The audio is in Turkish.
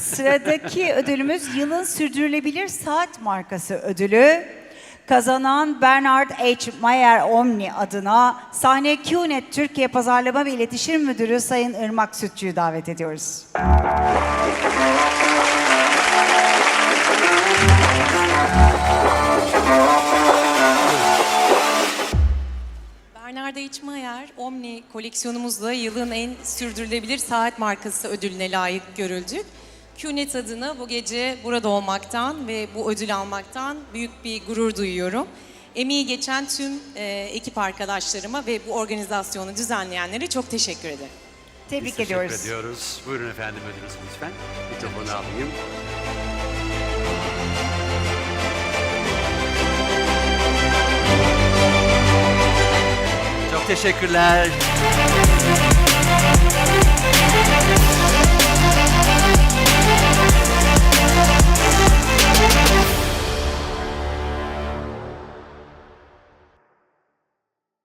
Sıradaki ödülümüz yılın sürdürülebilir saat markası ödülü. Kazanan Bernard H. Mayer Omni adına sahne QNET Türkiye Pazarlama ve İletişim Müdürü Sayın Irmak Sütçü'yü davet ediyoruz. Bernard H. Mayer, Omni koleksiyonumuzla yılın en sürdürülebilir saat markası ödülüne layık görüldük. QNET adına bu gece burada olmaktan ve bu ödül almaktan büyük bir gurur duyuyorum. Emeği geçen tüm e, ekip arkadaşlarıma ve bu organizasyonu düzenleyenlere çok teşekkür ederim. Tebrik Biz teşekkür ediyoruz. ediyoruz. Buyurun efendim ödülünüzü lütfen. Mikrofonu alayım. Çok teşekkürler.